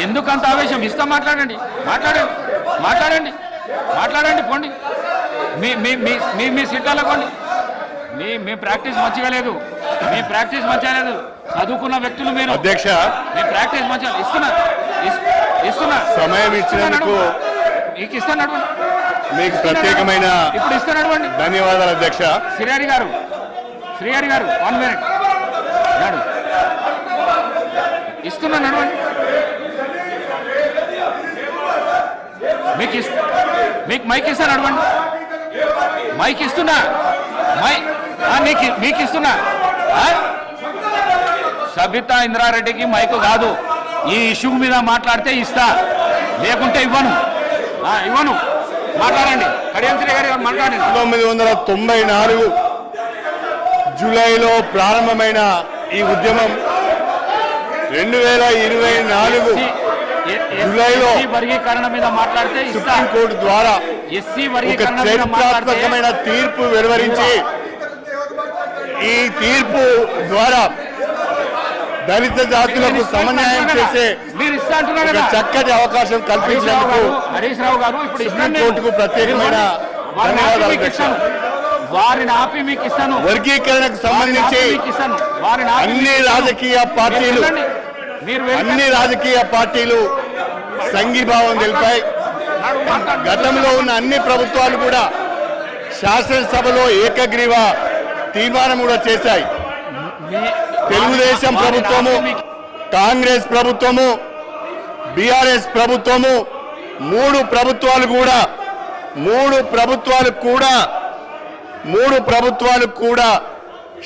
ఎందుకు అంత ఆవేశం? ఇస్తాం మాట్లాడండి. మాట్లాడండి. మాట్లాడండి. మాట్లాడండి పోండి. మీ మీ మీ మీ సీట్లలో పోండి. మీ మీ ప్రాక్టీస్ మంచిగా లేదు. మీ ప్రాక్టీస్ మంచిగా లేదు. చదువుకున్న వ్యక్తులు మీరు. అధ్యక్ష. మీ ప్రాక్టీస్ మంచిగా ఇస్తున్నా. ఇస్- ఇస్తున్నా. సమయం ఇచ్చినందుకు మీకు ఇస్తాను నడవండి మీకు ప్రత్యేకమైన ఇప్పుడు ఇస్తాను నడవండి ధన్యవాదాలు అధ్యక్ష. శ్రీహరి గారు. శ్రీహరి గారు వన్ మినిట్ నడు. ఇస్తున్నా నడవండి మీకు ఇస్ మీకు మైక్ ఇస్తా నడవండి మైక్ ఇస్తున్నా? మీకు మీకు ఇస్తున్నా? సబితా ఇంద్రారెడ్డికి మైక్ కాదు. ఈ ఇష్యూ మీద మాట్లాడితే ఇస్తా. లేకుంటే ఇవ్వను. ఇవ్వను. మాట్లాడండి. కడియం శ్రీ గారు మాట్లాడండి. పంతొమ్మిది వందల తొంభై నాలుగు జూలైలో ప్రారంభమైన ఈ ఉద్యమం రెండు వేల ఇరవై నాలుగు జూలైలో వర్గీకరణ మీద మాట్లాడితే సుప్రీంకోర్టు ద్వారా ఎస్సీ వర్గీకరణ చరిత్రాత్మకమైన తీర్పు వెలువరించి ఈ తీర్పు ద్వారా దళిత జాతులకు సమన్యాయం చేసే చక్కటి అవకాశం కల్పించినందుకు హరీష్ రావు గారు ఇప్పుడు. సుప్రీంకోర్టుకు ప్రత్యేకమైన వారిని ఆపి మీకు ఇస్తాను. వర్గీకరణకు సంబంధించి అన్ని. రాజకీయ పార్టీలు. అన్ని రాజకీయ పార్టీలు సంఘీభావం తెలిపాయి. గతంలో ఉన్న అన్ని ప్రభుత్వాలు కూడా శాసనసభలో ఏకగ్రీవ తీర్మానం కూడా చేశాయి. తెలుగుదేశం ప్రభుత్వము కాంగ్రెస్ ప్రభుత్వము బీఆర్ఎస్ ప్రభుత్వము మూడు ప్రభుత్వాలు కూడా మూడు ప్రభుత్వాలు కూడా మూడు ప్రభుత్వాలు కూడా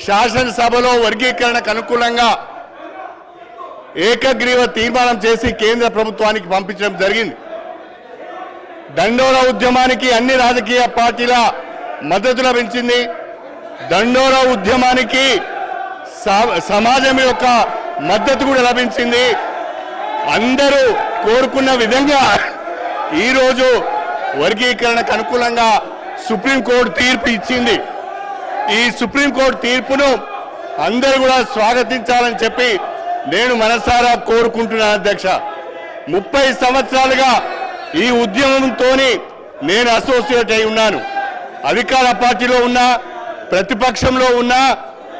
శాసనసభలో వర్గీకరణకు అనుకూలంగా ఏకగ్రీవ తీర్మానం చేసి కేంద్ర ప్రభుత్వానికి పంపించడం జరిగింది. దండోర ఉద్యమానికి అన్ని రాజకీయ పార్టీల మద్దతు లభించింది దండోర ఉద్యమానికి సమాజం యొక్క మద్దతు కూడా లభించింది. అందరూ కోరుకున్న విధంగా ఈరోజు వర్గీకరణకు అనుకూలంగా సుప్రీంకోర్టు తీర్పు ఇచ్చింది. ఈ సుప్రీంకోర్టు తీర్పును అందరూ కూడా స్వాగతించాలని చెప్పి నేను మనసారా కోరుకుంటున్నాను అధ్యక్ష. ముప్పై సంవత్సరాలుగా ఈ ఉద్యమంతోని నేను అసోసియేట్ అయి ఉన్నాను. అధికార పార్టీలో ఉన్నా ప్రతిపక్షంలో ఉన్నా